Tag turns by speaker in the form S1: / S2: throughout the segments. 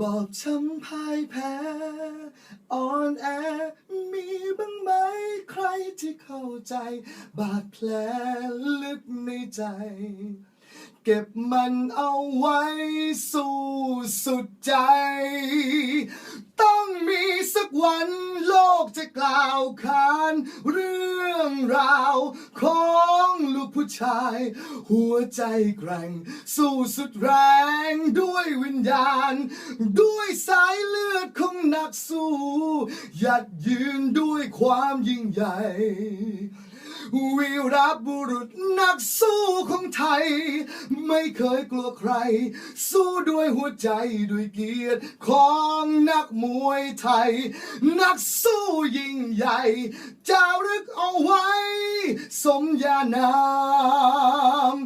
S1: บอบช้ำพ่ายแพ้อ่อนแอมีบ้างไหมใครที่เข้าใจ บาดแผลลึกในใจ เก็บมันเอาไว้สู้สุดใจ ต้องมีสักวันโลกจะกล่าวขานเรื่องราวของลูกผู้ชาย หัวใจแกร่ง สู้สุดแรงด้วยวิญญาณ ด้วยสายเลือดของนักสู้ หยัดยืนด้วยความยิ่งใหญ่ วีรบุรุษนักสู้ของไทย ไม่เคยกลัวใคร สู้ด้วยหัวใจด้วยเกียรติของนักมวยไทย นักสู้ยิ่งใหญ่จารึกเอาไว้ สมญานาม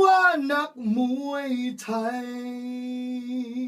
S1: ว่านักมวยไทย